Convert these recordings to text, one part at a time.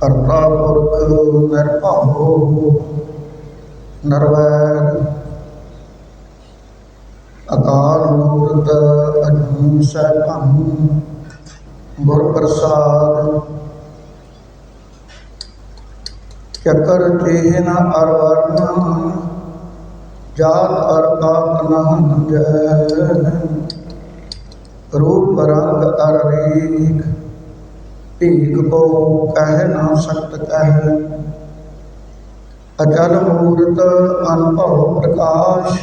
ਕਰਤਾ ਪੁਰਖ ਨਿਰਭਉ ਨਰਵੈਰ ਅਕਾਲ ਮੂਰਤ ਅਜੂਨੀ ਸੈਭੰ ਗੁਰ ਪ੍ਰਸਾਦ ਚੱਕਰ ਚੇਨ ਅਰ ਵਰਨ, ਜਾਤ ਅਰ ਕਾਤ ਜੈ ਰੂਪ ਰੰਗ ਅਰ ਭੀਖ ਕੋ ਕਹਿ ਨਾ ਸਕਤ ਕਹਿ। ਅਚਲ ਮੂਰਤ ਅਨਭਉ ਪ੍ਰਕਾਸ਼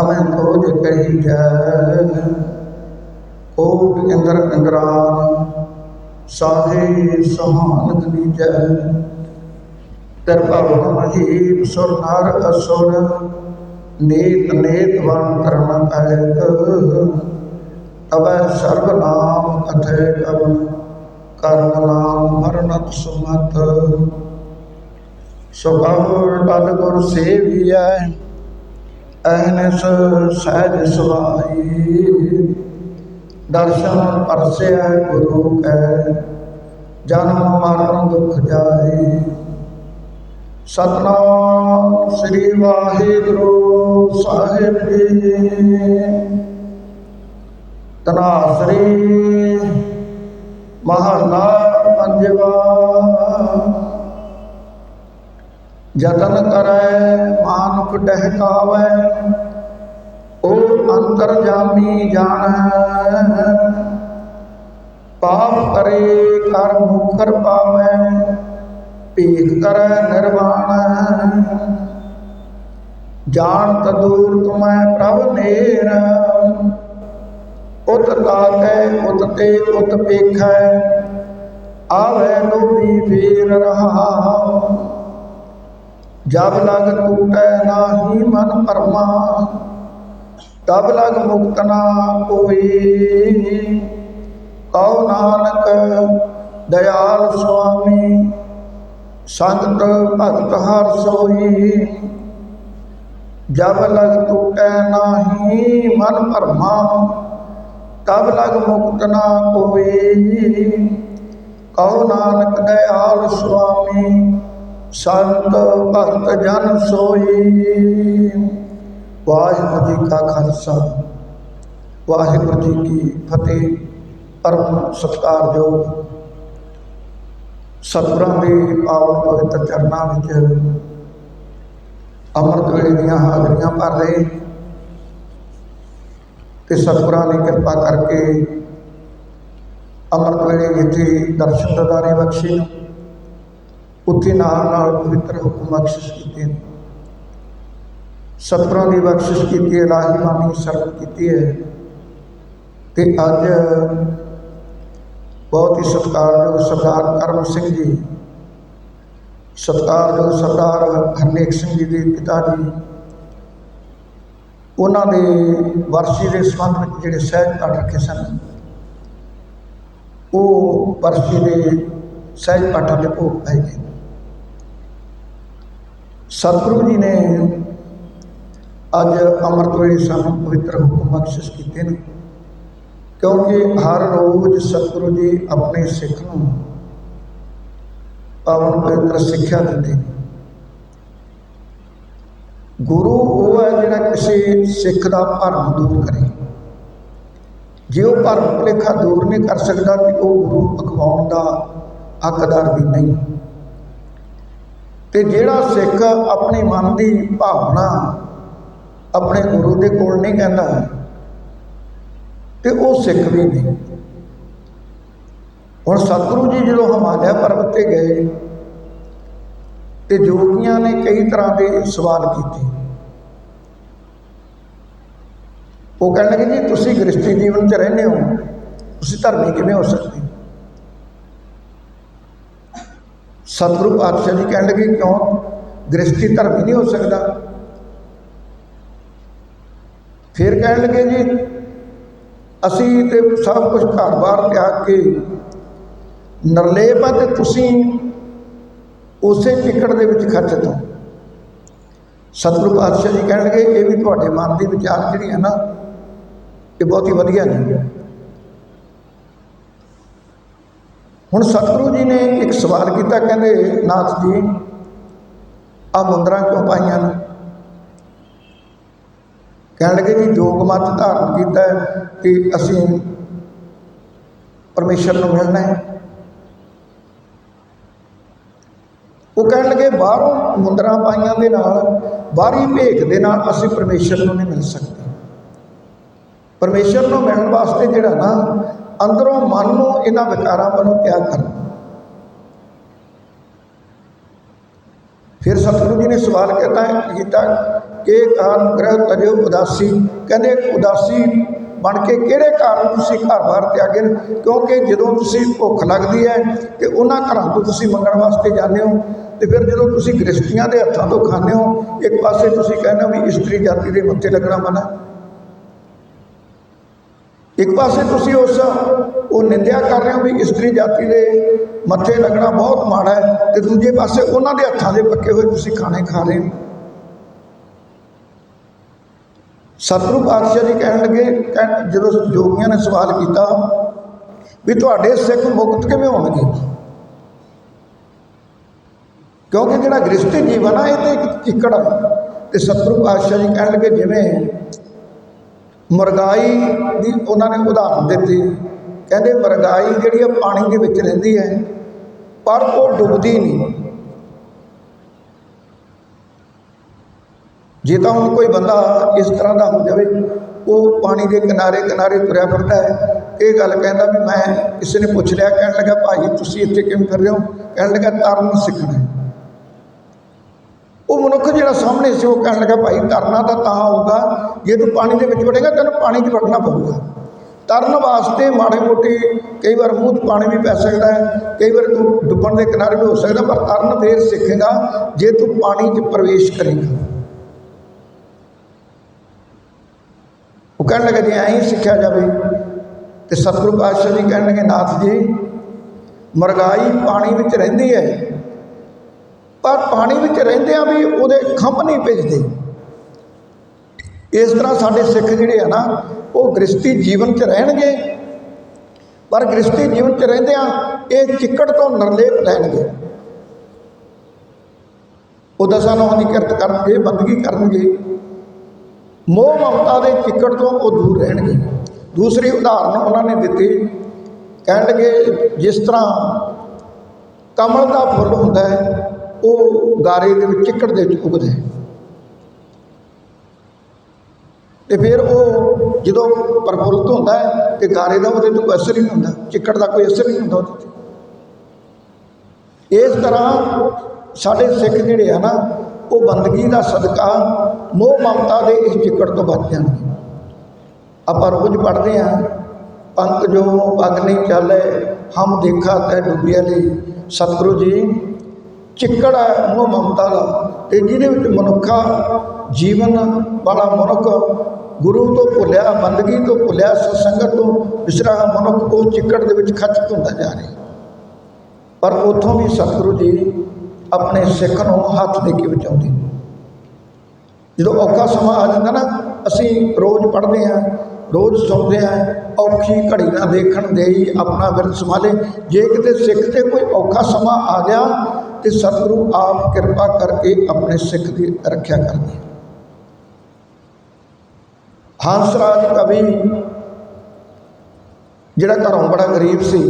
ਅਮੈ ਤੋਜ ਕਹੀ ਜੈ ਕੋਟ ਇੰਦਰ ਇੰਦਰਾਨ, ਸਾਹੇ ਸਹਾਨ ਕਲੀਜੈ ਤਰਪਾ ਮਹੀਪ ਸੁਰ ਨਰ ਅਸੁਰ, ਨੀਤ ਨੀਤ ਵਨ ਕਰਨ ਕਹਿਤ ਅਬੈ ਸਰਬ ਨਾਮ ਕਥੈ ਕਵਨ ਕਰਨ ਨਾਮ ਮਰਨਤ ਸੁਮਤ। ਸੁਖਾਵ ਤਨ ਗੁਰ ਸੇਵੀਐ, ਅਹਨਸ ਸਹਿਜ ਸੁਭਾਈ ਦਰਸ਼ਨ ਪਰਸੈ ਗੁਰੂ ਕੈ, ਜਨਮ ਮਰਨ ਦੁਖ ਜਾਏ ਸਤਨਾਮ ਸ੍ਰੀ ਵਾਹਿਗੁਰੂ ਸਾਹਿਬ ਜੀ। ਤਨਾਸਰੀ ਮਹਲਾ ਪੰਜਵਾ। ਜਤਨ ਕਰੈ ਮਾਨੁਖ ਡਹਿਕਾਵੈ, ਉਹ ਅੰਤਰ ਜਾਮੀ ਜਾਣੈ। ਪਾਪ ਕਰੇ ਕਰ ਮੁਖਰ ਪਾਵੈ, ਭੀਖ ਕਰੈ ਨਿਰਵਾਣ। ਜਾਣ ਤਦੂਰ ਤੁਮੈ ਪ੍ਰਭ ਨੇਰ। ਉਤ ਤਾਕੈ, ਉਤ ਤੇ ਉਤ ਪੇਖੈ, ਆਵੈ ਲੋਭੀ ਫੇਰ ਰਹਾ। ਜਬ ਲਗ ਟੂਟੈ ਨਾਹੀ ਮਨ ਪਰਮਾ, ਤਬ ਲਗ ਮੁਕਤ ਨਾ ਕੋਈ ਕਉ ਨਾਨਕ, ਦਇਆਲ ਸੁਆਮੀ ਸੰਤ ਭਗਤ ਹਰ ਸੋਈ। ਜਬ ਲਗ ਟੂਟੈ ਨਾਹੀ ਮਨ ਭਰਮਾ ਤਬ ਲਗ ਮੁਕਤ ਨਾ ਕੋਈ ਕਉ ਨਾਨਕ ਦਇਆਲ ਸੁਆਮੀ, ਸੰਤ ਭਗਤ ਜਨ ਸੋਈ। ਵਾਹਿਗੁਰੂ ਜੀ ਕਾ ਖਾਲਸਾ, ਵਾਹਿਗੁਰੂ ਜੀ ਕੀ ਫਤਿਹ, ਪਰਮ ਸਤਿਕਾਰਯੋਗ। ਸਤਿਗੁਰਾਂ ਦੇ ਪਾਵਨ ਪਵਿੱਤਰ ਚਰਨਾਂ ਵਿੱਚ ਅੰਮ੍ਰਿਤ ਵੇਲੇ ਦੀਆਂ ਹਾਜ਼ਰੀਆਂ ਭਰ ਰਹੇ। ਤੇ ਸਤਿਗੁਰਾਂ ਦੀ ਕਿਰਪਾ ਕਰਕੇ ਅੰਮ੍ਰਿਤ ਵੇਲੇ ਜਿੱਥੇ ਦਰਸ਼ਨ ਦਦਾਰੇ ਬਖਸ਼ੇ ਨੇ, ਉੱਥੇ ਨਾਲ ਨਾਲ ਪਵਿੱਤਰ ਹੁਕਮ ਬਖਸ਼ਿਸ਼ ਕੀਤੇ ਨੇ। ਸਤਿਗੁਰਾਂ ਦੀ ਬਖਸ਼ਿਸ਼ ਕੀਤੀ ਹੈ ਇਲਾਹੀ ਬਾਣੀ ਸਰਵ ਕੀਤੀ ਹੈ ਤੇ ਅੱਜ ਬਹੁਤ ਹੀ ਸਤਿਕਾਰਯੋਗ ਸਰਦਾਰ ਕਰਮ ਸਿੰਘ ਜੀ ਸਤਿਕਾਰਯੋਗ ਸਰਦਾਰ ਹਰਨੇਕ ਸਿੰਘ ਜੀ ਦੇ ਪਿਤਾ ਜੀ ਉਹਨਾਂ ਦੇ ਵਰਸੀ ਦੇ ਸੰਬੰਧ ਵਿੱਚ ਜਿਹੜੇ ਸਹਿਜ ਪਾਠ ਰੱਖੇ ਸਨ, ਉਹ ਵਰਸੀ ਦੇ ਸਹਿਜ ਪਾਠਾਂ ਦੇ ਭੋਗ ਪਾਏ ਗਏ। ਸਤਿਗੁਰੂ ਜੀ ਨੇ ਅੱਜ ਅੰਮ੍ਰਿਤ ਵੇਲੇ ਸਾਨੂੰ ਪਵਿੱਤਰ ਹੁਕਮ ਬਖਸ਼ਿਸ਼ ਕੀਤੇ ਨੇ, ਕਿਉਂਕਿ ਹਰ ਰੋਜ਼ ਸਤਿਗੁਰੂ ਜੀ ਆਪਣੇ ਸਿੱਖ ਨੂੰ ਪਾਵਨ ਪਵਿੱਤਰ ਸਿੱਖਿਆ ਦਿੰਦੇ ਨੇ। ਗੁਰੂ ਉਹ ਹੈ ਜਿਹੜਾ ਕਿਸੇ ਸਿੱਖ ਦਾ ਭਰਮ ਦੂਰ ਕਰੇ। ਜੇ ਉਹ ਭਰਮ ਭੁਲੇਖਾ ਦੂਰ ਨਹੀਂ ਕਰ ਸਕਦਾ ਕਿ ਉਹ ਗੁਰੂ ਅਖਵਾਉਣ ਦਾ ਹੱਕਦਾਰ ਵੀ ਨਹੀਂ। ਤੇ ਜਿਹੜਾ ਸਿੱਖ ਆਪਣੇ ਮਨ ਦੀ ਭਾਵਨਾ ਆਪਣੇ ਗੁਰੂ ਦੇ ਕੋਲ ਨਹੀਂ ਕਹਿੰਦਾ, ਤੇ ਉਹ ਸਿੱਖ ਵੀ ਨਹੀਂ। ਹੁਣ ਸਤਿਗੁਰੂ ਜੀ ਜਦੋਂ ਹਿਮਾਲਿਆ ਪਰਬਤ ਤੇ ਗਏ ਤੇ ਜੋਗੀਆਂ ਨੇ ਕਈ ਤਰ੍ਹਾਂ ਦੇ ਸਵਾਲ ਕੀਤੇ। ਉਹ ਕਹਿਣ ਲੱਗੇ, ਜੀ, ਤੁਸੀਂ ਗ੍ਰਸਤੀ ਜੀਵਨ 'ਚ ਰਹਿੰਦੇ ਹੋ, ਤੁਸੀਂ ਧਰਮੀ ਕਿਵੇਂ ਹੋ ਸਕਦੇ? ਸਤਿਗੁਰੂ ਪਾਤਸ਼ਾਹ ਜੀ ਕਹਿਣ ਲੱਗੇ, ਕਿਉਂ? ਗ੍ਰਸਤੀ ਧਰਮੀ ਨਹੀਂ ਹੋ ਸਕਦਾ। ਫਿਰ ਕਹਿਣ ਲੱਗੇ, ਜੀ, ਅਸੀਂ ਤੇ ਸਭ ਕੁਝ ਘਰ-ਬਾਰ ਤਿਆਗ ਕੇ ਨਰਲੇਪ ਆ ਤੇ ਤੁਸੀਂ ਉਸੇ ਟਿਕਟ ਦੇ ਵਿੱਚ ਖੱਚ ਤੋਂ ਸਤਿਗੁਰੂ ਪਾਤਸ਼ਾਹ ਜੀ ਕਹਿਣ ਲੱਗੇ ਇਹ ਵੀ ਤੁਹਾਡੇ ਮਨ ਦੀ ਵਿਚਾਰ ਜਿਹੜੀ ਹੈ ਨਾ, ਇਹ ਬਹੁਤ ਹੀ ਵਧੀਆ ਨਹੀਂ ਹੁਣ ਸਤਿਗੁਰੂ ਜੀ ਨੇ ਇੱਕ ਸਵਾਲ ਕੀਤਾ, ਕਹਿੰਦੇ, ਨਾਥ ਜੀ ਆ ਮੁੰਦਰਾਂ ਕਿਉਂ ਪਾਈਆਂ ਨੇ? ਕਹਿਣ ਲੱਗੇ ਜੀ, ਜੋਗ ਮਤ ਧਾਰਨ ਕੀਤਾ ਹੈ ਕਿ ਅਸੀਂ ਪਰਮੇਸ਼ਰ ਨੂੰ ਮਿਲਣਾ ਹੈ। ਉਹ ਕਹਿਣ ਲੱਗੇ, ਬਾਹਰੋਂ ਮੁੰਦਰਾਂ ਪਾਈਆਂ ਦੇ ਨਾਲ, ਬਾਹਰੀ ਭੇਖ ਦੇ ਨਾਲ ਅਸੀਂ ਪਰਮੇਸ਼ਰ ਨੂੰ ਨਹੀਂ ਮਿਲ ਸਕਦੇ। ਪਰਮੇਸ਼ਰ ਨੂੰ ਮਿਲਣ ਵਾਸਤੇ ਜਿਹੜਾ ਨਾ, ਅੰਦਰੋਂ ਮਨ ਨੂੰ ਇਹਨਾਂ ਵਿਕਾਰਾਂ ਵੱਲੋਂ ਤਿਆਗ ਕਰਨਾ। ਫਿਰ ਸਤਿਗੁਰੂ ਜੀ ਨੇ ਸਵਾਲ ਕੀਤਾ ਕੀਤਾ ਕਿ ਕਾਰਨ ਗ੍ਰਹਿ ਤਜੋ ਉਦਾਸੀ? ਕਹਿੰਦੇ, ਉਦਾਸੀ ਬਣ ਕੇ ਕਿਹੜੇ ਕਾਰਨ ਤੁਸੀਂ ਘਰ-ਬਾਰ ਤਿਆਗੇ? ਕਿਉਂਕਿ ਜਦੋਂ ਤੁਸੀਂ ਭੁੱਖ ਲੱਗਦੀ ਹੈ ਤੇ ਉਹਨਾਂ ਘਰਾਂ ਤੋਂ ਤੁਸੀਂ ਮੰਗਣ ਵਾਸਤੇ ਜਾਂਦੇ ਹੋ ਤੇ ਫਿਰ ਜਦੋਂ ਤੁਸੀਂ ਗ੍ਰਸਤੀਆਂ ਦੇ ਹੱਥਾਂ ਤੋਂ ਖਾਂਦੇ ਹੋ, ਇੱਕ ਪਾਸੇ ਤੁਸੀਂ ਕਹਿੰਦੇ ਹੋ ਵੀ ਇਸਤਰੀ ਜਾਤੀ ਦੇ ਮੱਥੇ ਲੱਗਣਾ ਮਨਾ। ਇੱਕ ਪਾਸੇ ਤੁਸੀਂ ਉਸ, ਉਹ ਨਿੰਦਿਆ ਕਰ ਰਹੇ ਹੋ ਵੀ ਇਸਤਰੀ ਜਾਤੀ ਦੇ ਮੱਥੇ ਲੱਗਣਾ ਬਹੁਤ ਮਾੜਾ ਹੈ ਤੇ ਦੂਜੇ ਪਾਸੇ ਉਹਨਾਂ ਦੇ ਹੱਥਾਂ ਦੇ ਪੱਕੇ ਹੋਏ ਤੁਸੀਂ ਖਾਣੇ ਖਾ ਰਹੇ ਹੋ। ਸਤਿਗੁਰੂ ਪਾਤਸ਼ਾਹ ਜੀ ਕਹਿਣ ਲੱਗੇ, ਕਹਿਣ- ਜਦੋਂ ਜੋਗੀਆਂ ਨੇ ਸਵਾਲ ਕੀਤਾ ਵੀ ਤੁਹਾਡੇ ਸਿੱਖ ਮੁਕਤ ਕਿਵੇਂ ਹੋਣਗੇ? ਕਿਉਂਕਿ ਜਿਹੜਾ ਗ੍ਰਸਤੀ ਜੀਵਨ ਆ, ਇਹ ਤੇ ਇੱਕ ਚਿੱਕੜ ਆ। ਤੇ ਸਤਿਗੁਰੂ ਪਾਤਸ਼ਾਹ ਜੀ ਕਹਿਣ ਲੱਗੇ, ਜਿਵੇਂ ਮਰਗਾਈ ਦੀ ਉਹਨਾਂ ਨੇ ਉਦਾਹਰਨ ਦਿੱਤੀ। ਕਹਿੰਦੇ, ਮਰਗਾਈ ਜਿਹੜੀ ਆ, ਪਾਣੀ ਦੇ ਵਿੱਚ ਰਹਿੰਦੀ ਹੈ, ਪਰ ਉਹ ਡੁੱਬਦੀ ਨਹੀਂ। ਜੇ ਤਾਂ ਹੁਣ ਕੋਈ ਬੰਦਾ ਇਸ ਤਰ੍ਹਾਂ ਦਾ ਹੋ ਜਾਵੇ, ਉਹ ਪਾਣੀ ਦੇ ਕਿਨਾਰੇ ਕਿਨਾਰੇ ਤੁਰਿਆ ਫਿਰਦਾ ਹੈ, ਇਹ ਗੱਲ ਕਹਿੰਦਾ ਵੀ ਮੈਂ ਕਿਸੇ ਨੇ ਪੁੱਛ ਲਿਆ, ਕਹਿਣ ਲੱਗਾ, ਭਾਈ, ਤੁਸੀਂ ਇੱਥੇ ਕਿਵੇਂ ਫਿਰ ਰਹੇ ਹੋ? ਕਹਿਣ ਲੱਗਾ, ਤਰਨ ਸਿੱਖਣਾ ਉਹ ਮਨੁੱਖ ਜਿਹੜਾ ਸਾਹਮਣੇ ਸੀ, ਉਹ ਕਹਿਣ ਲੱਗਾ, ਭਾਈ, ਤਰਨਾ ਤਾਂ ਤਾਂ ਆਊਗਾ। ਜੇ ਤੂੰ ਪਾਣੀ ਦੇ ਵਿੱਚ ਵੜੇਗਾ, ਤੈਨੂੰ ਪਾਣੀ 'ਚ ਵੜਨਾ ਪਊਗਾ। ਤਰਨ ਵਾਸਤੇ ਮਾੜੇ ਮੋਟੇ ਕਈ ਵਾਰ ਮੂੰਹ 'ਚ ਪਾਣੀ ਵੀ ਪੈ ਸਕਦਾ ਹੈ, ਕਈ ਵਾਰ ਤੂੰ ਡੁੱਬਣ ਦੇ ਕਿਨਾਰੇ ਵੀ ਹੋ ਸਕਦਾ, ਪਰ ਤਰਨ ਫੇਰ ਸਿੱਖੇਗਾ, ਜੇ ਤੂੰ ਪਾਣੀ 'ਚ ਪ੍ਰਵੇਸ਼ ਕਰੇਗਾ। ਉਹ ਕਹਿਣ ਲੱਗਾ, ਜੇ ਐਂ ਹੀ ਸਿੱਖਿਆ ਜਾਵੇ, ਤੇ ਸਤਿਗੁਰੂ ਪਾਤਸ਼ਾਹ ਜੀ ਕਹਿਣ ਲੱਗੇ, ਨਾਥ ਜੀ, ਮਰਗਾਈ ਪਾਣੀ ਵਿੱਚ ਰਹਿੰਦੀ ਹੈ। ਪਰ ਪਾਣੀ ਵਿੱਚ ਰਹਿੰਦਿਆਂ ਵੀ ਉਹਦੇ ਖੰਭ ਨਹੀਂ ਭੇਜਦੇ। ਇਸ ਤਰ੍ਹਾਂ ਸਾਡੇ ਸਿੱਖ ਜਿਹੜੇ ਆ ਨਾ, ਉਹ ਗ੍ਰਸਤੀ ਜੀਵਨ 'ਚ ਰਹਿਣਗੇ। ਪਰ ਗ੍ਰਸਤੀ ਜੀਵਨ 'ਚ ਰਹਿੰਦਿਆਂ ਇਹ ਚਿੱਕੜ ਤੋਂ ਨਿਰਲੇਪ ਲੈਣਗੇ ਉਹ ਦਸਾਂ ਨੌਂ ਦੀ ਕਿਰਤ ਕਰਨਗੇ, ਬੰਦਗੀ ਕਰਨਗੇ। ਮੋਹ ਮਮਤਾ ਦੇ ਚਿੱਕੜ ਤੋਂ ਉਹ ਦੂਰ ਰਹਿਣਗੇ। ਦੂਸਰੀ ਉਦਾਹਰਨ ਉਹਨਾਂ ਨੇ ਦਿੱਤੀ। ਕਹਿਣ ਲੱਗੇ ਜਿਸ ਤਰ੍ਹਾਂ ਕਮਲ ਦਾ ਫੁੱਲ ਹੁੰਦਾ ਹੈ ਉਹ ਗਾਰੇ ਦੇ ਵਿੱਚ ਚਿੱਕੜ ਦੇ ਵਿੱਚ ਉਗਦਾ ਹੈ। ਤੇ ਫਿਰ ਉਹ ਜਦੋਂ ਪ੍ਰਫੁੱਲਤ ਹੁੰਦਾ ਹੈ ਤੇ ਗਾਰੇ ਦਾ ਉਹਦੇ ਤੇ ਕੋਈ ਅਸਰ ਹੀ ਨਹੀਂ ਹੁੰਦਾ, ਚਿੱਕੜ ਦਾ ਕੋਈ ਅਸਰ ਨਹੀਂ ਹੁੰਦਾ ਉਹਦੇ ਤੇ। ਇਸ ਤਰ੍ਹਾਂ ਸਾਡੇ ਸਿੱਖ ਜਿਹੜੇ ਆ ਨਾ, ਉਹ ਬੰਦਗੀ ਦਾ ਸਦਕਾ ਮੋਹ ਮਮਤਾ ਦੇ ਇਸ ਚਿੱਕੜ ਤੋਂ ਬਚ ਜਾਣਗੇ ਆਪਾਂ ਰੋਜ਼ ਪੜ੍ਹਦੇ ਆ ਪੰਕ ਜੋ ਪਗ ਨਹੀਂ ਚੱਲੇ, ਹਮ ਦੇਖਾ ਤੈ ਡੁੱਬਿਆ ਲਈ ਸਤਿਗੁਰੂ ਜੀ ਚਿੱਕੜ ਹੈ, ਮੋਹ ਮਮਤਾ ਦਾ। ਤੇ ਜਿਹਦੇ ਵਿੱਚ ਮਨੁੱਖਾ ਜੀਵਨ ਵਾਲਾ ਮਨੁੱਖ ਗੁਰੂ ਤੋਂ ਭੁੱਲਿਆ, ਬੰਦਗੀ ਤੋਂ ਭੁੱਲਿਆ, ਸਤਸੰਗਤ ਤੋਂ ਵਿਸਰਾ ਮਨੁੱਖ, ਉਹ ਚਿੱਕੜ ਦੇ ਵਿੱਚ ਖੱਚ ਹੁੰਦਾ ਜਾ ਰਿਹਾ। ਪਰ ਉਥੋਂ ਵੀ ਸਤਿਗੁਰੂ ਜੀ ਆਪਣੇ ਸਿੱਖ ਨੂੰ ਹੱਥ ਦੇ ਕੇ ਬਚਾਉਂਦੇ ਜਦੋਂ ਔਖਾ ਸਮਾਂ ਆ ਜਾਂਦਾ ਨਾ, ਅਸੀਂ ਰੋਜ਼ ਪੜ੍ਹਦੇ ਹਾਂ, ਰੋਜ਼ ਸੁਣਦੇ ਹਾਂ, ਔਖੀ ਘੜੀ ਨਾ ਦੇਖਣ ਦੇਈ ਆਪਣਾ ਵਿਰਤ ਸੰਭਾਲੇ ਜੇ ਕਿਤੇ ਸਿੱਖ ਤੇ ਕੋਈ ਔਖਾ ਸਮਾਂ ਆ ਗਿਆ ਤੇ ਸਤਿਗੁਰੂ ਆਪ ਕਿਰਪਾ ਕਰਕੇ ਆਪਣੇ ਸਿੱਖ ਦੀ ਰੱਖਿਆ ਕਰਦੇ ਹੈ। ਹੰਸ ਰਾਜ ਕਵੀ, ਜਿਹੜਾ ਘਰੋਂ ਬੜਾ ਗਰੀਬ ਸੀ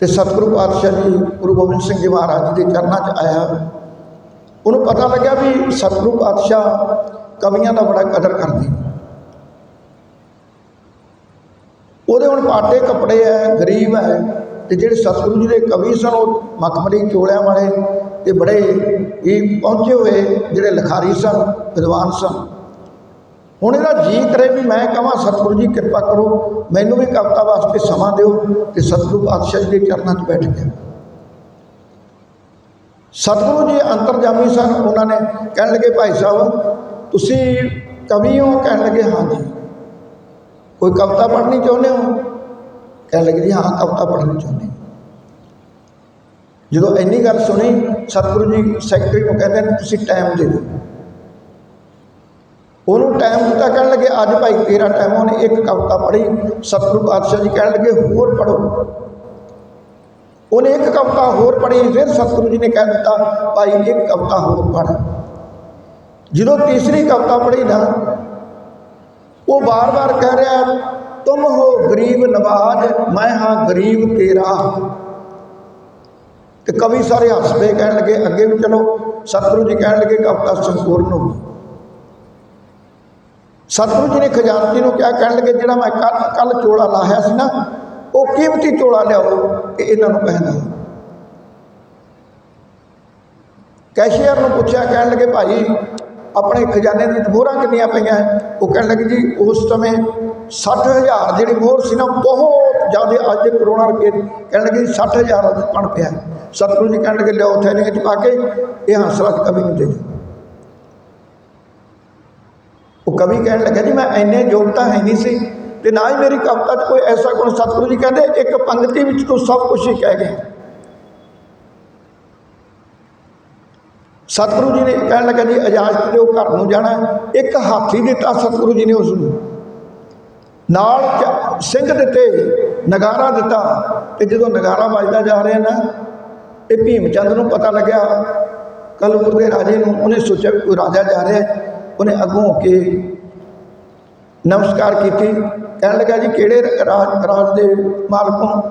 ਤੇ ਸਤਿਗੁਰੂ ਪਾਤਸ਼ਾਹ ਜੀ ਗੁਰੂ ਗੋਬਿੰਦ ਸਿੰਘ ਜੀ ਮਹਾਰਾਜ ਦੇ ਚਰਨਾਂ 'ਚ ਆਇਆ, ਉਹਨੂੰ ਪਤਾ ਲੱਗਿਆ ਵੀ ਸਤਿਗੁਰੂ ਪਾਤਸ਼ਾਹ ਕਵੀਆਂ ਦਾ ਬੜਾ ਕਦਰ ਕਰਦੇ ਉਹਦੇ ਹੁਣ ਪਾਟੇ ਕੱਪੜੇ ਹੈ, ਗਰੀਬ ਹੈ। ਤੇ ਜਿਹੜੇ ਸਤਿਗੁਰੂ ਜੀ ਦੇ ਕਵੀ ਸਨ, ਉਹ ਮਖਮਲੀ ਚੋਲਿਆਂ ਵਾਲੇ ਤੇ ਬੜੇ ਹੀ ਪਹੁੰਚੇ ਹੋਏ ਜਿਹੜੇ ਲਿਖਾਰੀ ਸਨ, ਵਿਦਵਾਨ ਸਨ। ਹੁਣ ਇਹਦਾ ਜੀ ਕਰੇ ਵੀ ਮੈਂ ਕਹਾਂ, ਸਤਿਗੁਰੂ ਜੀ ਕਿਰਪਾ ਕਰੋ, ਮੈਨੂੰ ਵੀ ਕਵਿਤਾ ਵਾਸਤੇ ਸਮਾਂ ਦਿਓ ਤੇ ਸਤਿਗੁਰੂ ਪਾਤਸ਼ਾਹ ਜੀ ਦੇ ਚਰਨਾਂ 'ਚ ਬੈਠ ਗਿਆ। ਸਤਿਗੁਰੂ ਜੀ ਅੰਤਰਜਾਮੀ ਸਨ, ਉਹਨਾਂ ਨੇ ਕਹਿਣ ਲੱਗੇ, ਭਾਈ ਸਾਹਿਬ, ਤੁਸੀਂ ਕਵੀ ਹੋ? ਕਹਿਣ ਲੱਗੇ ਹਾਂ ਜੀ ਕੋਈ ਕਵਿਤਾ ਪੜ੍ਹਨੀ ਚਾਹੁੰਦੇ ਹੋ? ਕਹਿਣ ਲੱਗੇ ਜੀ ਹਾਂ ਕਵਿਤਾ ਪੜ੍ਹਨੀ ਚਾਹੁੰਦੇ ਜਦੋਂ ਇੰਨੀ ਗੱਲ ਸੁਣੀ, ਸਤਿਗੁਰੂ ਜੀ ਸੈਕਟਰੀ ਨੂੰ ਕਹਿੰਦੇ ਨੇ, ਤੁਸੀਂ ਟਾਈਮ ਦੇ ਦਿਓ। ਉਹਨੂੰ ਟਾਈਮ ਦਿੱਤਾ, ਕਹਿਣ ਲੱਗੇ, ਅੱਜ ਭਾਈ ਤੇਰਾ ਟਾਈਮ ਉਹਨੇ ਇੱਕ ਕਵਿਤਾ ਪੜ੍ਹੀ। ਸਤਿਗੁਰੂ ਪਾਤਸ਼ਾਹ ਜੀ ਕਹਿਣ ਲੱਗੇ, ਹੋਰ ਪੜ੍ਹੋ। ਉਹਨੇ ਇੱਕ ਕਵਿਤਾ ਹੋਰ ਪੜ੍ਹੀ, ਫਿਰ ਸਤਿਗੁਰੂ ਜੀ ਨੇ ਕਹਿ ਦਿੱਤਾ, ਭਾਈ, ਇੱਕ ਕਵਿਤਾ ਹੋਰ ਪੜ੍ਹ। ਜਦੋਂ ਤੀਸਰੀ ਕਵਿਤਾ ਪੜ੍ਹੀ ਨਾ, ਉਹ ਬਾਰ-ਬਾਰ ਕਹਿ ਰਿਹਾ ਤੁਮ ਹੋ ਗਰੀਬ ਨਵਾਜ, ਮੈਂ ਹਾਂ ਗਰੀਬ ਤੇਰਾ। ਤੇ ਕਵੀ ਸਾਰੇ ਹੱਸ ਪਏ ਕਹਿਣ ਲੱਗੇ, ਅੱਗੇ ਵੀ ਚਲੋ। ਸਤਿਗੁਰੂ ਜੀ ਕਹਿਣ ਲੱਗੇ, ਕਵਿਤਾ ਸੰਪੂਰਨ ਹੋ ਗਈ। ਸਤਿਗੁਰੂ ਜੀ ਨੇ ਖਜ਼ਾਨਚੀ ਨੂੰ ਕਿਹਾ, ਕਹਿਣ ਲੱਗੇ, ਜਿਹੜਾ ਮੈਂ ਕੱਲ ਕੱਲ ਚੋਲਾ ਲਾਹਿਆ ਸੀ ਨਾ, ਉਹ ਕੀਮਤੀ ਚੋਲਾ ਲਿਆਓ ਤੇ ਇਹਨਾਂ ਨੂੰ ਪਹਿਨਾ ਕੈਸ਼ੀਅਰ ਨੂੰ ਪੁੱਛਿਆ, ਕਹਿਣ ਲੱਗੇ, ਭਾਈ, ਆਪਣੇ ਖਜ਼ਾਨੇ ਦੀ ਮੋਹਰਾਂ ਕਿੰਨੀਆਂ ਪਈਆਂ? ਉਹ ਕਹਿਣ ਲੱਗੇ, ਜੀ, ਉਸ ਸਮੇਂ 60000 ਜਿਹੜੀ ਮੋਹਰ ਸੀ ਨਾ, ਬਹੁਤ ਜ਼ਿਆਦਾ ਅੱਜ ਦੇ ਕਰੋੜਾਂ ਰੁਪਏ ਕਹਿਣ ਲੱਗੇ ਜੀ 60000 ਦਾ ਪਣ ਪਿਆ। ਸਤਿਗੁਰੂ ਜੀ ਕਹਿਣ ਲੱਗੇ, ਲਿਆਓ ਥੈਲੀਆਂ ਚ ਪਾ ਕੇ, ਇਹ ਹੰਸਲਾ ਕਵੀ ਨੂੰ ਦੇ ਉਹ ਕਵੀ ਕਹਿਣ ਲੱਗਾ ਜੀ, ਮੈਂ ਇੰਨੇ ਯੋਗਤਾ ਹੈ ਨਹੀਂ ਸੀ ਤੇ ਨਾ ਹੀ ਮੇਰੀ ਕਵਿਤਾ 'ਚ ਕੋਈ ਐਸਾ ਗੁਣ ਸਤਿਗੁਰੂ ਜੀ ਕਹਿੰਦੇ, ਇੱਕ ਪੰਕਤੀ ਵਿੱਚ ਤੂੰ ਸਭ ਕੁਝ ਹੀ ਕਹਿ ਗਿਆ। ਸਤਿਗੁਰੂ ਜੀ ਨੇ ਕਹਿਣ ਲੱਗਾ ਜੀ ਇਜਾਜ਼ਤ ਦਿਓ, ਘਰ ਨੂੰ ਜਾਣਾ। ਹੈ। ਇੱਕ ਹਾਥੀ ਦਿੱਤਾ ਸਤਿਗੁਰੂ ਜੀ ਨੇ ਉਸ ਨੂੰ ਨਾਲ ਚ- ਸਿੰਘ ਦਿੱਤੇ ਨਗਾਰਾ ਦਿੱਤਾ ਤੇ ਜਦੋਂ ਨਗਾਰਾ ਵੱਜਦਾ ਜਾ ਰਿਹਾ ਨਾ, ਇਹ ਭੀਮ ਚੰਦ ਨੂੰ ਪਤਾ ਲੱਗਿਆ। ਕਲਪੁਰ ਦੇ ਰਾਜੇ ਨੂੰ ਉਹਨੇ ਸੋਚਿਆ ਵੀ ਕੋਈ ਰਾਜਾ ਜਾ ਰਿਹਾ ਉਹਨੇ ਅੱਗੋਂ ਹੋ ਕੇ ਨਮਸਕਾਰ ਕੀਤੀ। ਕਹਿਣ ਲੱਗਾ, ਜੀ, ਕਿਹੜੇ ਰਾਜ ਰਾਜ ਦੇ ਮਾਲਕ ਹੋ?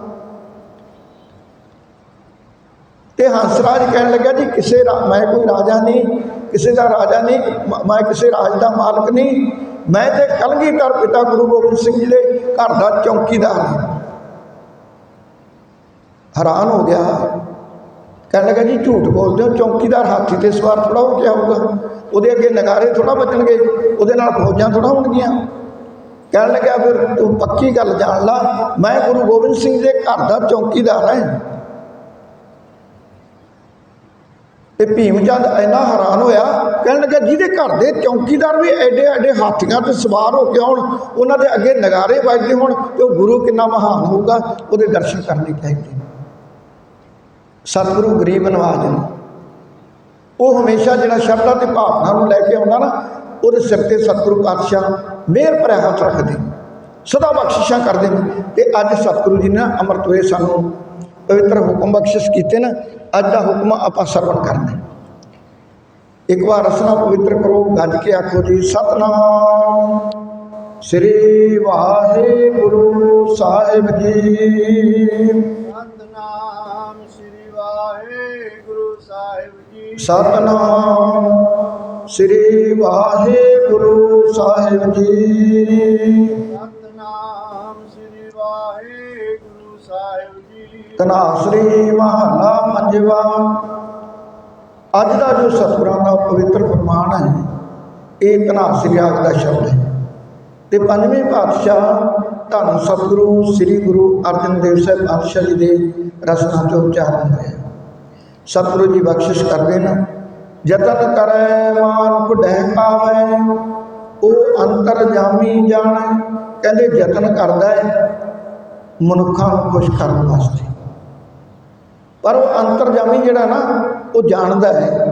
ਤੇ ਹੰਸਰਾਜ ਕਹਿਣ ਲੱਗਾ, ਜੀ, ਕਿਸੇ ਰਾ- ਮੈਂ ਕੋਈ ਰਾਜਾ ਨਹੀਂ, ਕਿਸੇ ਦਾ ਰਾਜਾ ਨਹੀਂ ਮੈਂ ਕਿਸੇ ਰਾਜ ਦਾ ਮਾਲਕ ਨਹੀਂ। ਮੈਂ ਤੇ ਕਲਗੀਧਰ ਪਿਤਾ ਗੁਰੂ ਗੋਬਿੰਦ ਸਿੰਘ ਜੀ ਦੇ ਘਰ ਦਾ ਚੌਕੀਦਾਰ ਹਾਂ। ਹੈਰਾਨ ਹੋ ਗਿਆ। ਕਹਿਣ ਲੱਗਾ, ਜੀ, ਝੂਠ ਬੋਲਦੇ ਹੋ, ਚੌਕੀਦਾਰ ਹਾਥੀ ਤੇ ਸਵਾਰ ਥੋੜਾ ਹੋ ਕੇ ਆਊਗਾ। ਉਹਦੇ ਅੱਗੇ ਨਗਾਰੇ ਥੋੜਾ ਬਚਣਗੇ ਉਹਦੇ ਨਾਲ ਫੌਜਾਂ ਥੋੜਾ ਹੋਣਗੀਆਂ। ਕਹਿਣ ਲੱਗਾ ਫਿਰ ਤੂੰ ਪੱਕੀ ਗੱਲ ਜਾਣ ਲਾ, ਮੈਂ ਗੁਰੂ ਗੋਬਿੰਦ ਸਿੰਘ ਦੇ ਘਰ ਦਾ ਚੌਕੀਦਾਰ ਹਾਂ। ਤੇ ਭੀਮ ਚੰਦ ਇੰਨਾ ਹੈਰਾਨ ਹੋਇਆ, ਕਹਿਣ ਲੱਗਾ, ਜਿਹਦੇ ਘਰ ਦੇ ਚੌਕੀਦਾਰ ਵੀ ਐਡੇ ਐਡੇ ਹਾਥੀਆਂ ਤੇ ਸਵਾਰ ਹੋ ਕੇ ਆਉਣ, ਉਹਨਾਂ ਦੇ ਅੱਗੇ ਨਗਾਰੇ ਵੱਜਦੇ ਹੋਣ, ਤੇ ਉਹ ਗੁਰੂ ਕਿੰਨਾ ਮਹਾਨ ਹੋਊਗਾ, ਉਹਦੇ ਦਰਸ਼ਨ ਕਰਨੇ ਚਾਹੀਦੇ ਨੇ ਸਤਿਗੁਰੂ ਗਰੀਬ ਨਵਾਜ ਨੇ। ਉਹ ਹਮੇਸ਼ਾ ਜਿਹੜਾ ਸ਼ਰਧਾ ਤੇ ਭਾਵਨਾ ਨੂੰ ਲੈ ਕੇ ਆਉਂਦਾ ਨਾ, ਉਹਦੇ ਸਿਰ ਤੇ ਸਤਿਗੁਰੂ ਪਾਤਸ਼ਾਹ ਮਿਹਰ ਭਰਿਆ ਹੱਥ ਰੱਖਦੇ ਸਦਾ ਬਖਸ਼ਿਸ਼ਾਂ ਕਰਦੇ ਨੇ। ਤੇ ਅੱਜ ਸਤਿਗੁਰੂ ਜੀ ਨੇ ਅੰਮ੍ਰਿਤ ਵੇਲੇ ਸਾਨੂੰ ਪਵਿੱਤਰ ਹੁਕਮ ਬਖਸ਼ਿਸ਼ ਕੀਤੇ ਨਾ ਅੱਜ ਦਾ ਹੁਕਮ ਆਪਾਂ ਸਰਵਣ ਕਰਨਾ ਇੱਕ ਵਾਰ ਰਸਨਾ ਪਵਿੱਤਰ ਕਰੋ ਗੱਜ ਕੇ ਆਖੋ ਜੀ ਸਤਨਾਮ। ਸ੍ਰੀ ਵਾਹਿਗੁਰੂ ਸਾਹਿਬ ਜੀ। ਸਤਨਾਮ ਸ੍ਰੀ ਵਾਹਿਗੁਰੂ ਸਾਹਿਬ ਜੀ। ਸਤਨਾਮ ਸ੍ਰੀ ਵਾਹਿਗੁਰੂ ਸਾਹਿਬ ਜੀ। ਸਤਨਾਮ ਸ੍ਰੀ ਵਾਹਿਗੁਰੂ ਸਾਹਿਬ ਜੀ ਤਨਾਸਰੀ ਮਹੱਲਾ ਪੰਜਵਾ। ਅੱਜ ਦਾ ਜੋ ਸਤਿਗੁਰਾਂ ਦਾ ਪਵਿੱਤਰ ਫਰਮਾਨ ਹੈ, ਇਹ ਤਨਾਸਰੀ ਆਗ ਦਾ ਸ਼ਬਦ ਹੈ। ਤੇ ਪੰਜਵੇਂ ਪਾਤਸ਼ਾਹ ਧੰਨ ਸਤਿਗੁਰੂ ਸ੍ਰੀ ਗੁਰੂ ਅਰਜਨ ਦੇਵ ਸਾਹਿਬ ਪਾਤਸ਼ਾਹ ਜੀ ਦੇ ਰਸਨਾ ਚੋਂ ਉਚਾਰਨ ਹੋਇਆ ਸਤਿਗੁਰੂ ਜੀ ਬਖਸ਼ਿਸ਼ ਕਰਦੇ ਨੇ, ਯਤਨ ਕਰੈ ਮਾਨ ਡਹਿ ਪਾਵੈ, ਉਹ ਅੰਤਰ ਜਾਮੀ ਜਾਣੈ, ਕਹਿੰਦੇ ਯਤਨ ਕਰਦਾ ਹੈ ਮਨੁੱਖਾਂ ਨੂੰ ਖੁਸ਼ ਕਰਨ ਵਾਸਤੇ। ਪਰ ਉਹ ਅੰਤਰਜਾਮੀ ਜਿਹੜਾ ਨਾ, ਉਹ ਜਾਣਦਾ ਹੈ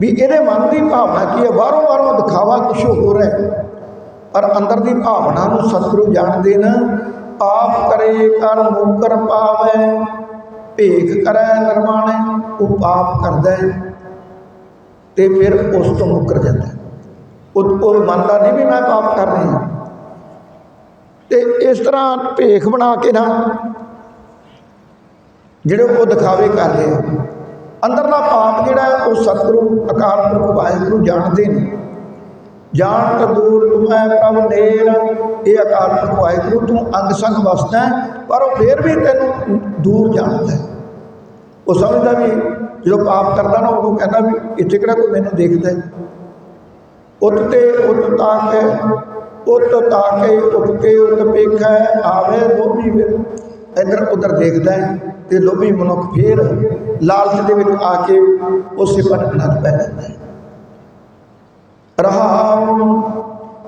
ਵੀ ਇਹਦੇ ਮਨ ਦੀ ਭਾਵਨਾ ਕੀ ਹੈ। ਬਾਹਰੋਂ ਬਾਹਰੋਂ ਦਿਖਾਵਾ ਕੁਛ ਹੋਰ ਹੈ। ਪਰ ਅੰਦਰ ਦੀ ਭਾਵਨਾ ਨੂੰ ਸਤਿਗੁਰੂ ਜਾਣਦੇ ਨਾ ਪਾਪ ਕਰੇ ਕਰ, ਮੁਕਰ ਪਾਵੈ, ਭੇਖ ਕਰੈ ਨਿਰਮਾਣੈ ਉਹ ਪਾਪ ਕਰਦਾ ਹੈ ਤੇ ਫਿਰ ਉਸ ਤੋਂ ਮੁਕਰ ਜਾਂਦਾ ਹੈ। ਉਹ ਉਹ ਮੰਨਦਾ ਨਹੀਂ ਵੀ ਮੈਂ ਪਾਪ ਕਰ ਰਿਹਾ। ਤੇ ਇਸ ਤਰ੍ਹਾਂ ਭੇਖ ਬਣਾ ਕੇ ਨਾ ਜਿਹੜੇ ਉਹ ਦਿਖਾਵੇ ਕਰ ਰਹੇ ਆ। ਅੰਦਰਲਾ ਪਾਪ ਜਿਹੜਾ ਉਹ ਸਤਿਗੁਰੂ, ਅਕਾਲ ਪੁਰਖ, ਵਾਹਿਗੁਰੂ ਜਾਣਦੇ ਨੇ। ਜਾਣ ਤਦੂਰ ਤੁਮੈ ਪ੍ਰਭ ਨੇਰ, ਇਹ ਅਕਾਲ ਪੁਰਖ, ਵਾਹਿਗੁਰੂ ਤੂੰ ਅੰਗ ਸੰਗ ਵਸਦਾ ਪਰ ਉਹ ਫੇਰ ਵੀ ਤੈਨੂੰ ਦੂਰ ਜਾਣਦਾ ਉਹ ਸਮਝਦਾ ਵੀ ਜਦੋਂ ਪਾਪ ਕਰਦਾ ਨਾ ਉਦੋਂ ਕਹਿੰਦਾ ਵੀ ਇੱਥੇ ਕਿਹੜਾ ਕੋਈ ਮੈਨੂੰ ਦੇਖਦਾ ਹੈ। ਉਤ ਤੇ ਉਤ ਤਾਕੇ ਉਤ ਤਾਕੇ ਉਤ ਕੇ ਉਤ ਪੇਖੈ ਆਵੇ ਲੋਭੀ ਫਿਰ। ਇੱਧਰ ਉੱਧਰ ਦੇਖਦਾ ਹੈ ਤੇ ਲੋਭੀ ਮਨੁੱਖ ਫੇਰ ਲਾਲਚ ਦੇ ਵਿੱਚ ਆ ਕੇ ਉਸੇ ਭਟਕਣਾ ਪੈ ਜਾਂਦਾ ਹੈ। ਰਹਾਉ,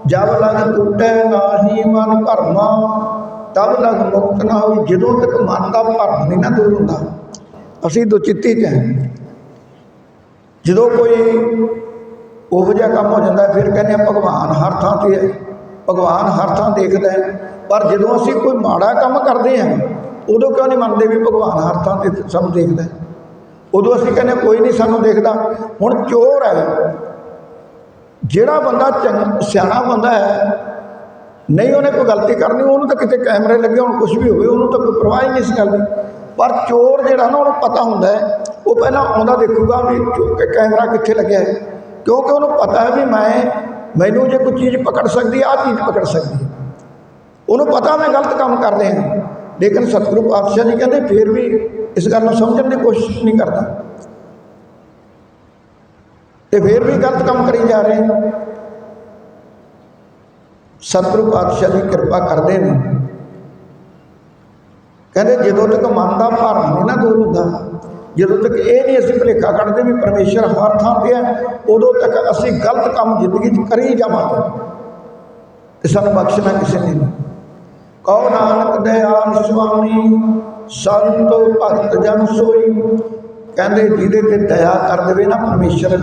ਜਬ ਲਗ ਟੁੱਟੈ ਨਾਹੀ ਮਨ ਭਰਮਾ, ਤਬ ਲਗ ਮੁਕਤ ਨਾ ਹੋਈ, ਜਦੋਂ ਤੱਕ ਮਨ ਦਾ ਭਰਮ ਨਹੀਂ ਨਾ ਦੂਰ ਹੁੰਦਾ, ਅਸੀਂ ਦੁਚਿੱਤੀ ਚ ਹੈ। ਜਦੋਂ ਕੋਈ ਉਹ ਜਿਹਾ ਕੰਮ ਹੋ ਜਾਂਦਾ ਫਿਰ ਕਹਿੰਦੇ ਆ ਭਗਵਾਨ ਹਰ ਥਾਂ ਤੇ ਹੈ। ਭਗਵਾਨ ਹਰ ਥਾਂ ਦੇਖਦਾ ਹੈ। ਪਰ ਜਦੋਂ ਅਸੀਂ ਕੋਈ ਮਾੜਾ ਕੰਮ ਕਰਦੇ ਹਾਂ, ਉਦੋਂ ਕਿਉਂ ਨਹੀਂ ਮੰਨਦੇ ਵੀ ਭਗਵਾਨ ਹਰ ਥਾਂ ਤੇ ਸਾਨੂੰ ਦੇਖਦਾ ਹੈ? ਉਦੋਂ ਅਸੀਂ ਕਹਿੰਦੇ ਕੋਈ ਨਹੀਂ ਸਾਨੂੰ ਦੇਖਦਾ। ਹੁਣ ਚੋਰ ਹੈ। ਜਿਹੜਾ ਬੰਦਾ ਚੰਗ, ਸਿਆਣਾ ਬੰਦਾ ਹੈ, ਨਹੀਂ ਉਹਨੇ ਕੋਈ ਗਲਤੀ ਕਰਨੀ, ਉਹਨੂੰ ਤਾਂ ਕਿਤੇ ਕੈਮਰੇ ਲੱਗੇ ਹੁਣ ਕੁਝ ਵੀ ਹੋਵੇ, ਉਹਨੂੰ ਤਾਂ ਕੋਈ ਪਰਵਾਹ ਹੀ ਨਹੀਂ ਇਸ ਗੱਲ ਦੀ। ਪਰ ਚੋਰ ਜਿਹੜਾ ਨਾ, ਉਹਨੂੰ ਪਤਾ ਹੁੰਦਾ ਹੈ। ਉਹ ਪਹਿਲਾਂ ਆਉਂਦਾ ਦੇਖੂਗਾ ਵੀ ਕੈਮਰਾ ਕਿੱਥੇ ਲੱਗਿਆ ਹੈ। ਕਿਉਂਕਿ ਉਹਨੂੰ ਪਤਾ ਹੈ ਵੀ ਮੈਂ ਮੈਨੂੰ ਜੇ ਕੋਈ ਚੀਜ਼ ਪਕੜ ਸਕਦੀ ਹੈ ਆਹ ਚੀਜ਼ ਪਕੜ ਸਕਦੀ ਉਹਨੂੰ ਪਤਾ ਮੈਂ ਗਲਤ ਕੰਮ ਕਰ ਰਿਹਾ। ਹਾਂ ਲੇਕਿਨ ਸਤਿਗੁਰੂ ਪਾਤਸ਼ਾਹ ਜੀ ਕਹਿੰਦੇ, ਫਿਰ ਵੀ ਇਸ ਗੱਲ ਨੂੰ ਸਮਝਣ ਦੀ ਕੋਸ਼ਿਸ਼ ਨਹੀਂ ਕਰਦਾ। ਤੇ ਫਿਰ ਵੀ ਗਲਤ ਕੰਮ ਕਰੀ ਜਾ ਰਹੇ ਨੇ। ਸਤਿਗੁਰੂ ਪਾਤਸ਼ਾਹ ਦੀ ਕਿਰਪਾ ਕਰਦੇ ਨੇ। ਕਹਿੰਦੇ, ਜਦੋਂ ਤੱਕ ਮਨ ਦਾ ਭਾਰ ਨਹੀਂ ਨਾ ਦੂਰ ਹੁੰਦਾ ਜਦੋਂ ਤੱਕ ਇਹ ਨਹੀਂ ਅਸੀਂ ਭੁਲੇਖਾ ਕੱਢਦੇ ਵੀ ਪਰਮੇਸ਼ਰ ਹਰ ਥਾਂ ਤੇ ਹੈ, ਉਦੋਂ ਤੱਕ ਅਸੀਂ ਗਲਤ ਕੰਮ ਜ਼ਿੰਦਗੀ 'ਚ ਕਰੀ ਜਾਵਾਂਗੇ। ਤੇ ਸਾਨੂੰ ਬਖਸ਼ਣਾ ਕਿਸੇ ਨੇ ਨਹੀਂ। ਕਹੋ ਨਾਨਕ ਦਇਆਲ ਸੁਆਮੀ, ਸੰਤ ਭਗਤ ਜਨ ਸੋਈ। ਕਹਿੰਦੇ ਜਿਹਦੇ ਤੇ ਦਇਆ ਕਰ ਦੇਵੇ ਨਾ ਪਰਮੇਸ਼ਰ,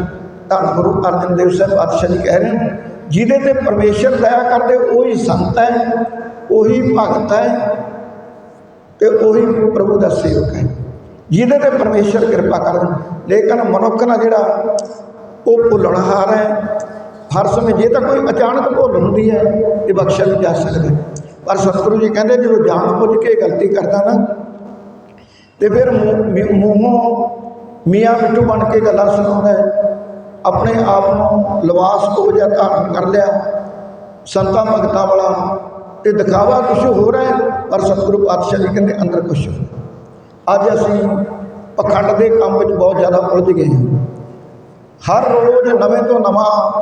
ਧੰਨ ਗੁਰੂ ਅਰਜਨ ਦੇਵ ਸਾਹਿਬ ਪਾਤਸ਼ਾਹ ਜੀ ਕਹਿ ਰਹੇ ਨੇ, ਜਿਹਦੇ ਤੇ ਪਰਮੇਸ਼ਰ ਦਇਆ ਕਰਦੇ, ਉਹੀ ਸੰਤ ਹੈ, ਉਹੀ ਭਗਤ ਹੈ, ਤੇ ਉਹੀ ਪ੍ਰਭੂ ਦਾ ਸੇਵਕ ਹੈ। ਜਿਹਦੇ ਤੇ ਪਰਮੇਸ਼ਰ ਕਿਰਪਾ ਕਰਨ। ਲੇਕਿਨ ਮਨੁੱਖ ਨਾ ਜਿਹੜਾ ਉਹ ਭੁੱਲਣਹਾਰ ਹੈ, ਹਰ ਸਮੇਂ ਜੇ ਤਾਂ ਕੋਈ ਅਚਾਨਕ ਭੁੱਲ ਹੁੰਦੀ ਹੈ, ਇਹ ਬਖਸ਼ਿਆ ਨਹੀਂ ਜਾ ਸਕਦਾ। ਪਰ ਸਤਿਗੁਰੂ ਜੀ ਕਹਿੰਦੇ, ਜਦੋਂ ਜਾਣ ਬੁੱਝ ਕੇ ਗਲਤੀ ਕਰਦਾ ਨਾ, ਤੇ ਫਿਰ ਮੂੰਹ- ਮੀ- ਮੂੰਹੋਂ ਮੀਆਂ ਮਿੱਠੂ ਬਣ ਕੇ ਗੱਲਾਂ ਸੁਣਾਉਂਦਾ ਹੈ। ਆਪਣੇ ਆਪ ਨੂੰ ਲਿਬਾਸ ਕੋ ਜਿਹਾ ਧਾਰਨ ਕਰ ਲਿਆ। ਸੰਤਾਂ ਭਗਤਾਂ ਵਾਲਾ ਤੇ ਦਿਖਾਵਾ ਕੁਝ ਹੋ ਰਿਹਾ ਹੈ, ਪਰ ਸਤਿਗੁਰੂ ਪਾਤਸ਼ਾਹ ਜੀ ਕਹਿੰਦੇ, ਅੰਦਰ ਕੁਝ ਅੱਜ ਅਸੀਂ ਪਖੰਡ ਦੇ ਕੰਮ ਵਿੱਚ ਬਹੁਤ ਜ਼ਿਆਦਾ ਉਲਝ ਗਏ ਹਾਂ। ਹਰ ਰੋਜ਼ ਨਵੇਂ ਤੋਂ ਨਵਾਂ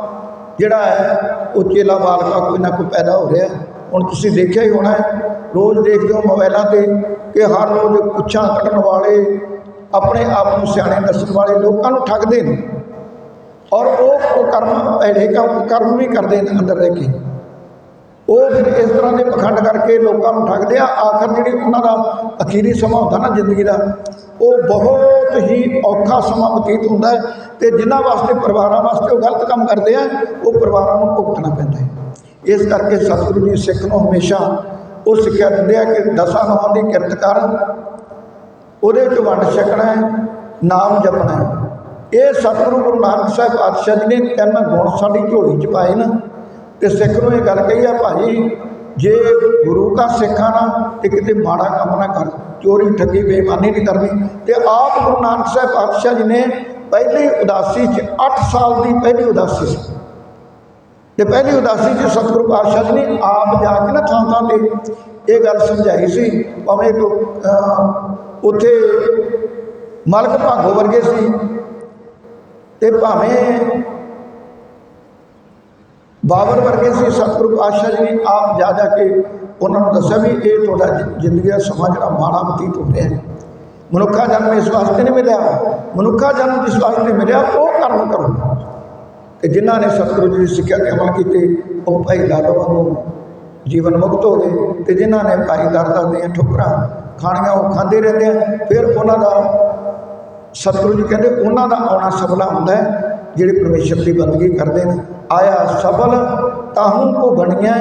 ਜਿਹੜਾ ਹੈ, ਉਹ ਚੇਲਾ ਬਾਲਕਾ ਕੋਈ ਨਾ ਕੋਈ ਪੈਦਾ ਹੋ ਰਿਹਾ। ਹੁਣ ਤੁਸੀਂ ਦੇਖਿਆ ਹੀ ਹੋਣਾ ਹੈ, ਰੋਜ਼ ਦੇਖਦੇ ਹੋ ਮੋਬਾਈਲਾਂ ਤੇ ਕਿ ਹਰ ਰੋਜ਼ ਪੁੱਛਾਂ ਕੱਢਣ ਵਾਲੇ, ਆਪਣੇ ਆਪ ਨੂੰ ਸਿਆਣੇ ਦੱਸਣ ਵਾਲੇ ਲੋਕਾਂ ਨੂੰ ਠੱਗਦੇ ਨੇ। ਔਰ ਉਹ ਉਹ ਕਰਮ ਐਡੇ ਕੰਮ ਕਰਮ ਵੀ ਕਰਦੇ ਨੇ ਅੰਦਰ ਰਹਿ ਕੇ। ਉਹ ਫਿਰ ਇਸ ਤਰ੍ਹਾਂ ਦੇ ਪਖੰਡ ਕਰਕੇ ਲੋਕਾਂ ਨੂੰ ਠੱਗਦੇ ਆ। ਆਖਰ ਜਿਹੜੀ ਉਹਨਾਂ ਦਾ ਅਖੀਰੀ ਸਮਾਂ ਹੁੰਦਾ ਨਾ ਜ਼ਿੰਦਗੀ ਦਾ, ਉਹ ਬਹੁਤ ਹੀ ਔਖਾ ਸਮਾਂ ਬਤੀਤ ਹੁੰਦਾ ਹੈ ਤੇ ਜਿਨ੍ਹਾਂ ਵਾਸਤੇ ਪਰਿਵਾਰਾਂ ਵਾਸਤੇ ਉਹ ਗਲਤ ਕੰਮ ਕਰਦੇ ਆ, ਉਹ ਪਰਿਵਾਰਾਂ ਨੂੰ ਭੁਗਤਣਾ ਪੈਂਦਾ ਹੈ। ਇਸ ਕਰਕੇ ਸਤਿਗੁਰੂ ਜੀ ਸਿੱਖ ਨੂੰ ਹਮੇਸ਼ਾ ਉਹ ਸਿੱਖਿਆ ਦਿੰਦੇ ਆ ਕਿ ਦਸਾਂ ਨੌਂ ਦੀ ਕਿਰਤ ਕਰ ਉਹਦੇ ਚ ਵੰਡ ਛਕਣਾ ਹੈ, ਨਾਮ ਜਪਣਾ ਹੈ। ਇਹ ਸਤਿਗੁਰੂ ਗੁਰੂ ਨਾਨਕ ਸਾਹਿਬ ਪਾਤਸ਼ਾਹ ਜੀ ਨੇ ਤਿੰਨ ਗੁਣ ਸਾਡੀ ਝੋਲੀ ਚ ਪਾਏ ਨਾ। ਤੇ ਸਿੱਖ ਨੂੰ ਇਹ ਗੱਲ ਕਹੀ ਆ, ਭਾਈ, ਜੇ ਗੁਰੂ ਦਾ ਸਿੱਖਾ ਨਾ, ਤੇ ਕਿਤੇ ਮਾੜਾ ਕੰਮ ਨਾ ਕਰ। ਚੋਰੀ, ਠੱਗੀ, ਬੇਈਮਾਨੀ ਨਹੀਂ ਕਰਨੀ। ਤੇ ਆਪ ਗੁਰੂ ਨਾਨਕ ਸਾਹਿਬ ਪਾਤਸ਼ਾਹ ਜੀ ਨੇ ਪਹਿਲੀ ਉਦਾਸੀ ਚ 8 ਸਾਲ ਦੀ ਪਹਿਲੀ ਉਦਾਸੀ ਸੀ। ਤੇ ਪਹਿਲੀ ਉਦਾਸੀ ਚ ਸਤਿਗੁਰੂ ਪਾਤਸ਼ਾਹ ਜੀ ਨੇ ਆਪ ਜਾ ਕੇ ਨਾ ਥਾਂ ਥਾਂ ਤੇ ਇਹ ਗੱਲ ਸਮਝਾਈ ਸੀ, ਭਾਵੇਂ ਉੱਥੇ ਮਲਕ ਭਾਗੋ ਵਰਗੇ ਸੀ, ਤੇ ਭਾਵੇਂ ਬਾਬਰ ਵਰਗੇ ਸੀ, ਸਤਿਗੁਰੂ ਪਾਤਸ਼ਾਹ ਜੀ ਨੇ ਆਪ ਜਾ ਜਾ ਕੇ ਉਹਨਾਂ ਨੂੰ ਦੱਸਿਆ ਵੀ ਇਹ ਤੁਹਾਡਾ ਜ਼ਿੰਦਗੀ ਦਾ ਸਮਾਂ ਜਿਹੜਾ ਮਾੜਾ ਬਤੀਤ ਹੋ ਰਿਹਾ ਹੈ। ਮਨੁੱਖਾ ਜਨਮ ਇਸ ਵਾਸਤੇ ਨਹੀਂ ਮਿਲਿਆ। ਮਨੁੱਖਾ ਜਨਮ ਜਿਸ ਵਾਸਤੇ ਮਿਲਿਆ, ਉਹ ਕਰਮ ਕਰੋ। ਤੇ ਜਿਨ੍ਹਾਂ ਨੇ ਸਤਿਗੁਰੂ ਜੀ ਦੀ ਸਿੱਖਿਆ ਤੇ ਅਮਲ ਕੀਤੇ, ਉਹ ਭਾਈ ਲਾਲੋ ਵਾਂਗੂ ਜੀਵਨ ਮੁਕਤ ਹੋ ਗਏ ਤੇ ਜਿਨ੍ਹਾਂ ਨੇ ਭਾਈ ਦਰਦਾਂ ਦੀਆਂ ਠੋਕਰਾਂ ਖਾਣੀਆਂ ਉਹ ਖਾਂਦੇ ਰਹਿੰਦੇ ਆ, ਫਿਰ ਉਹਨਾਂ ਦਾ ਸਤਿਗੁਰੂ ਜੀ ਕਹਿੰਦੇ, ਉਹਨਾਂ ਦਾ ਆਉਣਾ ਸਫਲਾ ਹੁੰਦਾ ਜਿਹੜੇ ਪਰਮੇਸ਼ਰ ਦੀ ਬੰਦਗੀ ਕਰਦੇ ਨੇ। ਆਇਆ ਸਫਲ ਤਾਹੂ ਕੋ ਬਣੀਆਂ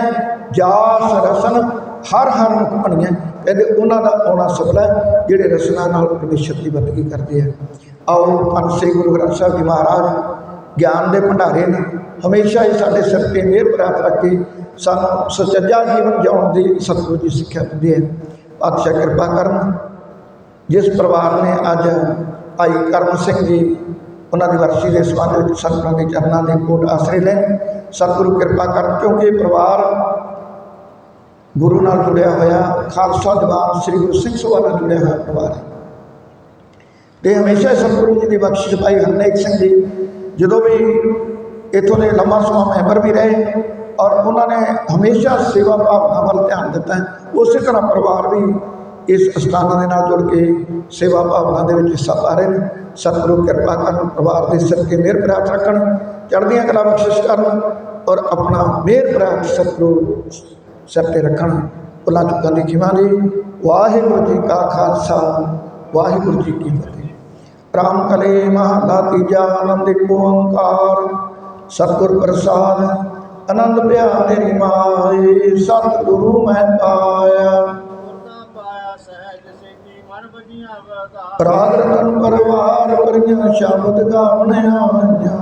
ਜਾਸ ਰਸਨ ਹਰ ਹਰ ਮੁਖ ਬਣੀਆਂ ਕਹਿੰਦੇ ਉਹਨਾਂ ਦਾ ਆਉਣਾ ਸਫਲਾ ਹੈ, ਜਿਹੜੇ ਰਸਨਾ ਨਾਲ ਪਰਮੇਸ਼ਰ ਦੀ ਬੰਦਗੀ ਕਰਦੇ ਆ। ਆਓ ਪੰਜ ਸੇ ਗੁਰੂ ਗ੍ਰੰਥ ਸਾਹਿਬ ਜੀ ਮਹਾਰਾਜ, ਗਿਆਨ ਦੇ ਭੰਡਾਰੇ ਨੇ, ਹਮੇਸ਼ਾ ਹੀ ਸਾਡੇ ਸਿਰ ਤੇ ਮਿਹਰ ਪ੍ਰਾਪਤ ਰੱਖ ਕੇ ਸਾਨੂੰ ਸੁਚੱਜਾ ਜੀਵਨ ਜਿਉਣ ਦੀ ਸਤਿਗੁਰੂ ਜੀ ਸਿੱਖਿਆ ਦਿੰਦੇ ਆ। ਪਾਤਸ਼ਾਹ ਕਿਰਪਾ ਕਰਨ, ਜਿਸ ਪਰਿਵਾਰ ਨੇ ਅੱਜ ਭਾਈ ਕਰਮ ਸਿੰਘ ਜੀ ਉਹਨਾਂ ਦੀ ਵਰਸੀ ਦੇ ਸੰਬੰਧ ਵਿੱਚ ਸੰਤਾਂ ਦੇ ਚਰਨਾਂ ਦੇ ਕੋਟ ਆਸਰੇ ਲੈਣ ਸਤਿਗੁਰੂ ਕਿਰਪਾ ਕਰਨ ਕਿਉਂਕਿ ਪਰਿਵਾਰ ਗੁਰੂ ਨਾਲ ਜੁੜਿਆ ਹੋਇਆ, ਖਾਲਸਾ ਦੀਵਾਨ ਸ੍ਰੀ ਗੁਰੂ ਸਿੰਘ ਸਭਾ ਨਾਲ ਜੁੜਿਆ ਹੋਇਆ ਪਰਿਵਾਰ ਹੈ। ਤੇ ਹਮੇਸ਼ਾ ਸਤਿਗੁਰੂ ਜੀ ਦੀ ਬਖਸ਼ਿਸ਼ ਭਾਈ ਹਰਨੇਕ ਸਿੰਘ ਜੀ, ਜਦੋਂ ਵੀ ਇੱਥੋਂ ਦੇ ਲੰਮਾ ਸਮਾਂ ਮੈਂਬਰ ਵੀ ਰਹੇ ਔਰ ਉਹਨਾਂ ਨੇ ਹਮੇਸ਼ਾ ਸੇਵਾ ਭਾਵਨਾ ਵੱਲ ਧਿਆਨ ਦਿੱਤਾ ਉਸੇ ਤਰ੍ਹਾਂ ਪਰਿਵਾਰ ਵੀ ਇਸ ਅਸਥਾਨਾਂ ਦੇ ਨਾਲ ਜੁੜ ਕੇ ਸੇਵਾ ਭਾਵਨਾ ਦੇ ਵਿੱਚ ਹਿੱਸਾ ਪਾ ਰਹੇ ਨੇ। ਸਤਿਗੁਰੂ ਕਿਰਪਾ ਕਰਨ ਪਰਿਵਾਰ ਦੇ ਸਿਰ ਤੇ ਮਿਹਰ ਪ੍ਰਾਪਤ ਰੱਖਣ, ਚੜ੍ਹਦੀਆਂ ਕਲਾ ਬਖਸ਼ਿਸ਼ ਕਰਨ ਔਰ ਆਪਣਾ ਮਿਹਰ ਪ੍ਰਾਪਤ ਸਤਿਗੁਰੂ ਸਿਰ ਤੇ ਰੱਖਣ। ਭੁੱਲਾਂ ਚੁੱਕਾਂ ਦੀ ਖਿਮਾ ਲਈ ਵਾਹਿਗੁਰੂ ਜੀ ਕਾ ਖਾਲਸਾ, ਵਾਹਿਗੁਰੂ ਜੀ ਕੀ ਫਤਿਹ। ਰਾਮ ਕਲੇ ਮਹਲਾ ਤੀਜਾ ਆਨੰਦ ਏਕ ਓੰਕਾਰ। ਸਤਿਗੁਰ ਪ੍ਰਸਾਦ, ਆਨੰਦ ਪਿਆ ਤੇਰੀ ਮਾਏ, ਸਤਿਗੁਰੂ ਮੈਂ ਪਾਇਆ ਪਾਇਆ ਸਹਿਜ ਸੇਤੀ ਮਨ ਬਜੀਆਂ ਵਦਾ ਰਾਗ ਰਤਨ ਪਰਵਾਰ ਪਰੀਆਂ ਸ਼ਬਦ ਗਾਵਣਿਆ ਆਈਆਂ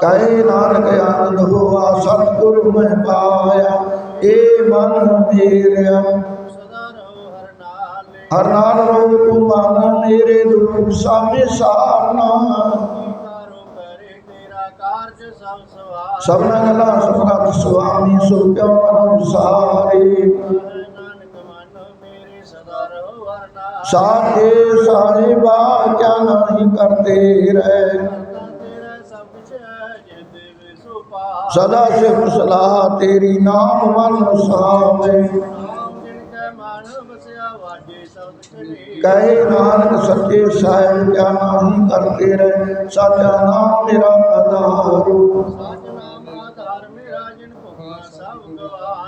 ਕਹੇ ਨਾਨਕ ਆਨੰਦ ਹੋਆ, ਸਤਿਗੁਰ ਮੈਂ ਪਾਇਆ, ਏ ਮਨ ਮੇਰਿਆ। ਹਰ ਨਾਲੇ ਹਰ ਤੂੰ ਮਨ ਮੇਰੇ ਦੁਖ ਸਾਮੇ ਸਾਰਨਾ। ਸਭ ਸਵਾਰ ਸਭਨਾ ਗੱਲਾਂ ਸਤਨਾਮ ਸੁਆਮੀ ਸੋ ਕਿਉ ਅਨੁਸਾਰੇ ਸਾਥੇ ਸਾਹਿਬਾ ਕਿਆ ਨਹੀਂ ਕਰਦੇ ਰਹਿ। ਸਦਾ ਸਿਫਤ ਸਲਾਹ ਤੇਰੀ ਨਾਮ ਮਨ ਸਾਵੇ ਕਹੇ ਨਾਨਕ ਸੱਚੇ ਸਾਹਿਬ ਕਿਆ ਨਹੀਂ ਕਰਤੇ ਰਹਿ। ਸਾਚਾ ਨਾਮ ਮੇਰਾ ਆਧਾਰੂ।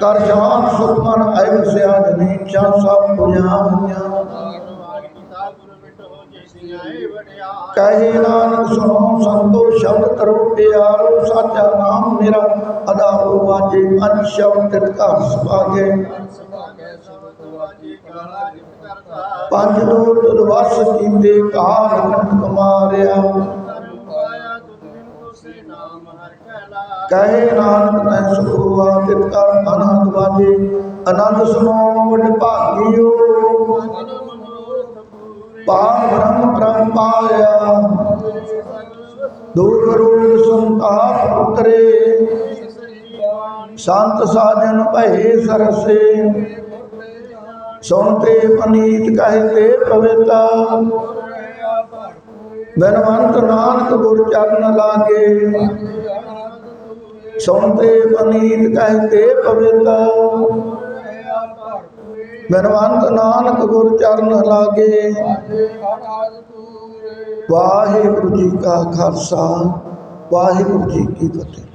ਕਰ ਜਾਨ ਸੁਖਮਨ ਐ ਵਸਿਆ ਜਨੀ ਚਾ ਸਭ ਪੁਜਾਈਆਂ ਵਾਰ ਕੀਤਾ ਗੁਰ ਮਿਟੋ ਜੈਸੀਆਂ ਏ ਵਡਿਆ ਕਹੇ ਨਾਨਕ ਸੁਣੋ ਸੰਤੋ, ਸ਼ਬਦ ਕਰੋ ਪਿਆਰੋ, ਸਾਚਾ ਨਾਮ ਮੇਰਾ ਆਧਾਰੂ ਵਾਜੇ ਪੰਜ ਸ਼ਬਦ ਤਿਤ ਘਰ ਸੁਭਾਗੇ। ਪੰਜ ਦੋ ਤੁਧ ਵਸ ਕੀਤੇ ਕਾਲ ਕੰਟ ਕਹੇ ਨਾਨਕ ਤੈ ਸੁਖਵਾ ਤਿਤ ਕਰ ਆਨੰਦ ਵਾਜੇ। ਆਨੰਦ ਸੁਣੋ ਵਡ ਭਾਗਿਓ। ਪੂਰੇ ਪਾਰ ਬ੍ਰਹਮ ਬ੍ਰਹਮ ਪਾਇਆ ਸਗਲ ਵਸੂ ਦੁਖ ਰੋਗ ਸੰਤਾਪ ਉਤਰੇ। ਸੰਤ ਸਾਜਨ ਭਏ ਸਰਸੇ। ਸੁਣਤੇ ਪਨੀਤ ਕਹਤੇ ਪਵਿੱਤਾ। ਬਨਵੰਤ ਨਾਨਕ ਗੁਰ ਚਰਨ ਲਾਗੇ। ਅਨੰਦ ਤੂਰੇ ਸੁਣਤੇ ਪਨੀਤ ਕਹਤੇ ਪਵਿੱਤਾ। ਬਨਵੰਤ ਨਾਨਕ ਗੁਰ ਚਰਨ ਲਾਗੇ। ਵਾਹਿਗੁਰੂ ਜੀ ਕਾ ਖਾਲਸਾ ਵਾਹਿਗੁਰੂ ਜੀ ਕੀ ਫਤਿਹ।